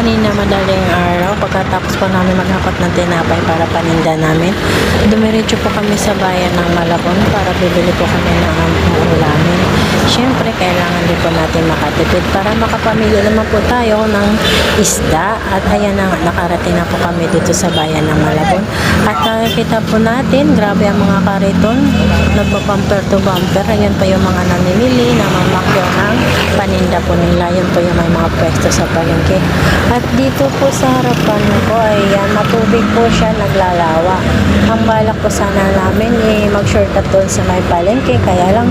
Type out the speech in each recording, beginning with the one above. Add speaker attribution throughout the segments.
Speaker 1: kanina madaling araw pagkatapos po namin maghapat ng tinapay para paninda namin. Dumiretso po kami sa bayan ng Malabon para bibili po kami ng aming ulamin. Siyempre, kailangan din po natin makatipid para makapamili naman po tayo ng isda. At ayan na nakarating na po kami dito sa bayan ng Malabon. At nakikita po natin, grabe ang mga kariton. Nagbabumper to bumper. Ayan pa yung mga namimili na mamakyo ng paninda po nila. Yan po yung may mga pwesto sa palengke. At dito po sa harapan ko ay yan, matubig po siya naglalawa. Ang balak po sana namin eh, mag-shortcut doon sa may palengke. Kaya lang,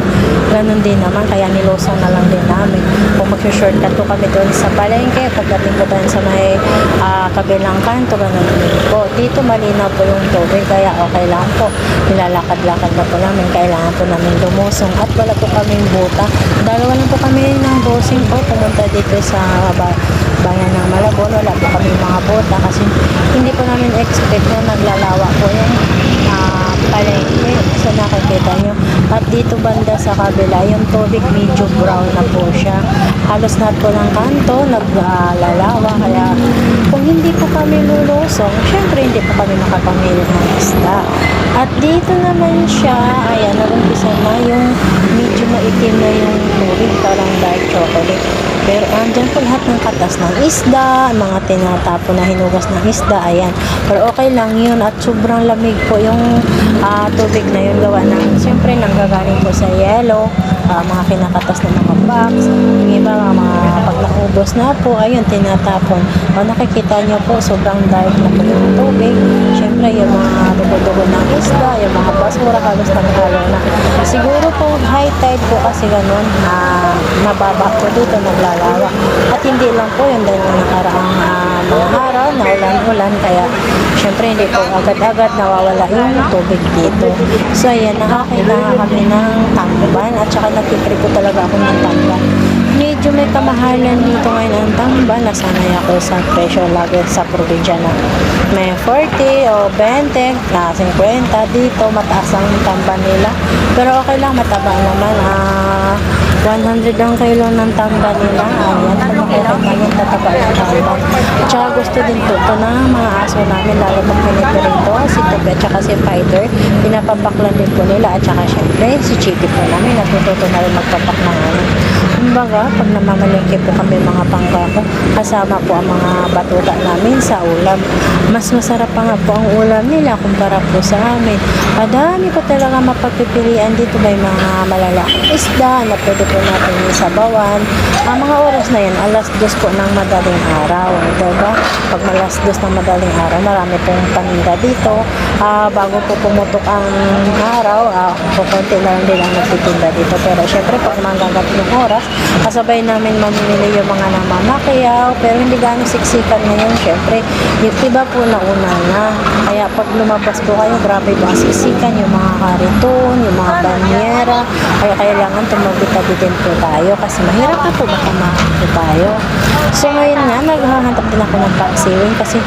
Speaker 1: ganun din naman. Kaya nilusong na lang din namin. Kung mag-shortcut po kami doon sa palengke, pagdating po tayo sa may ah, kabilang kanto, ganun po. Dito malinaw po yung tubig. Kaya okay lang po. Nilalakad-lakad na po namin. Kailangan po namin lumusong. At wala po kaming buta. Dalawa lang po kami ng bossing po pumunta dito sa ba- bayan ng Malabon. Wala po kami mga bota kasi hindi po namin expect na naglalawa po yung ah, palengke. So nakikita nyo. At dito banda sa kabila, yung tubig medyo brown na po siya. Halos lahat po ng kanto naglalawa. Kaya kung hindi po kami lulusong, syempre hindi po kami makapamili ng isda. At dito naman siya, ayan, narumpisa na yung medyo maitim na yung tubig, parang dark chocolate. Pero andyan po lahat ng katas ng isda, mga tinatapon na hinugas ng isda, ayan. Pero okay lang yun at sobrang lamig po yung ah, tubig na yun gawa ng, siyempre nanggagaling po sa yellow, ah, mga kinakatas ng mga box, yung iba mga pag naubos na po, ayun, tinatapon. O nakikita nyo po, sobrang dark na po yung tubig. Siyempre, yung mga dugo-dugo ng isda, yung mga basura, halos naghalo na. Siguro po, high tide po kasi ganun, ah, nababa po dito, naglalawa. At hindi lang po yun, dahil ng nakaraang ah, mga araw, na ulan-ulan, kaya syempre hindi po agad-agad nawawala yung tubig dito. So, ayan, nakakailangan kami ng tamban, at saka nagtitri po talaga ako ng tamban. Medyo may kamahalan dito ngayon ang tamban. Nasanay ako sa presyo lagi sa probinsya na may 40 o 20 na 50 dito. Mataas ang tamban nila. Pero okay lang, mataba naman. Ah, 100 ang kilo ng tamban nila. Ayan, kung makita namin tataba ng tamban. At gusto din po ito ng mga aso namin. Lalo pag pinito rito, si Toby at saka si Fighter. Pinapapaklan din po nila. At saka syempre, si Chicky po namin. Natututo na rin magpapak ng ano. Kumbaga, pag namamalengke po kami mga pangkako, kasama po ang mga batuta namin sa ulam. Mas masarap pa nga po ang ulam nila kumpara po sa amin. Madami po talaga mapagpipilian dito. May mga malalaking isda na pwede po natin isabawan. Ang mga oras na yan, alas dos po ng madaling araw. Diba? Pag malas dos ng madaling araw, marami pong paninda dito. Ah, bago po pumutok ang araw, ah, kukunti na lang din ang nagtitinda dito. Pero syempre, pag magagat yung oras, kasabay namin mamimili yung mga namamakyaw. Pero hindi gano'ng siksikan ngayon. Syempre, yung iba po nauna na. Kaya pag lumabas po kayo, grabe ang siksikan. Yung mga kariton, yung mga banyera. Kaya kailangan tumagitabi din po tayo. Kasi mahirap na po baka makakita tayo. So ngayon nga, naghahanap din ako ng paksiwin. Kasi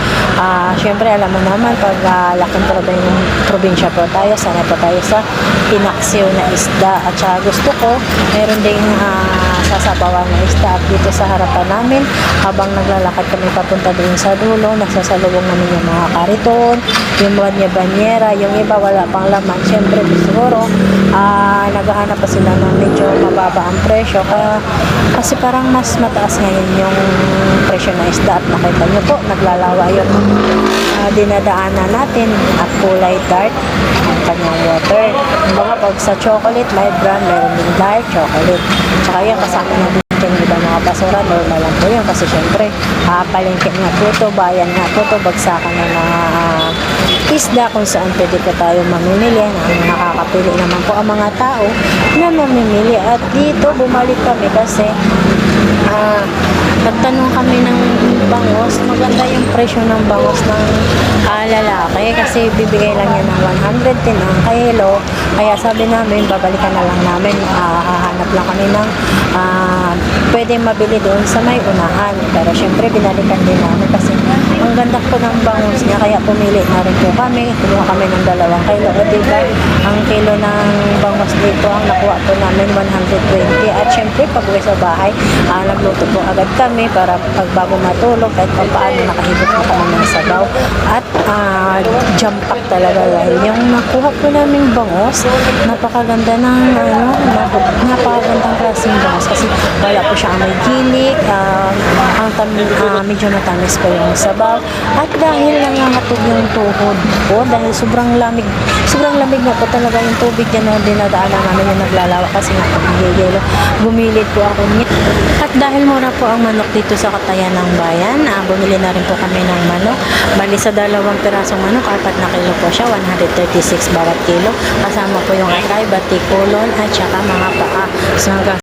Speaker 1: ah syempre, alam mo naman, pag uh, laking probinsya, probinsya po tayo, sana po tayo sa pinaksiw na isda. At saka gusto ko, meron ding ah, sasabawan na isda at dito sa harapan namin habang naglalakad kami papunta doon sa dulo nasasalubong namin yung mga kariton yung banya banyera yung iba wala pang laman syempre siguro ah naghahanap pa sila ng medyo mababa ang presyo kaya kasi parang mas mataas ngayon yung presyo ng isda at nakita nyo po naglalawa yung ah, dinadaanan natin at kulay dark ang kanyang water. Kumbaga pag sa chocolate, light brown, meron din dark chocolate. Tsaka yan, kasama na din yung ibang mga basura, normal lang po yun. Kasi syempre, ah, palengke nga po to, bayan nga po to, bagsakan ng mga ah, isda kung saan pwede po tayo mamimili. Ang nakakapili naman po ang mga tao na mamimili. At dito, bumalik kami kasi ah, nagtanong kami ng bangos. Maganda yung presyo ng bangos ng ah, lalaki kasi bibigay lang yan ng 110 ang kilo. Kaya sabi namin, babalikan na lang namin. Ah, hahanap lang kami ng ah, pwede mabili doon sa may unahan. Pero syempre, binalikan din namin kasi Ang ganda po ng bangus niya, kaya pumili na rin po kami. Kumuha kami ng dalawang kilo. O diba, ang kilo ng bangus dito, ang nakuha po namin 120. At syempre, pag uwi sa bahay, ah, nagluto po agad kami para pag bago matulog, kahit pa paano nakahigit na kami ng sabaw. At ah, jump pack talaga dahil yung nakuha po namin bangus, napakaganda ng ano, nap- napakagandang klaseng bangus kasi wala po siya may gilik, ah, ang tam, ah, medyo matamis po yung sabaw. At dahil nangangatog yung tuhod ko, dahil sobrang lamig, sobrang lamig na po talaga yung tubig yan na dinadaanan namin yung naglalawak kasi nga pag-yelo. Bumilid po ako niya. At dahil mura po ang manok dito sa Katayan ng Bayan, ah, bumili na rin po kami ng manok. Bali sa dalawang pirasong manok, apat na kilo po siya, 136 bawat kilo. Kasama po yung atay, batikulon, at saka mga paa. So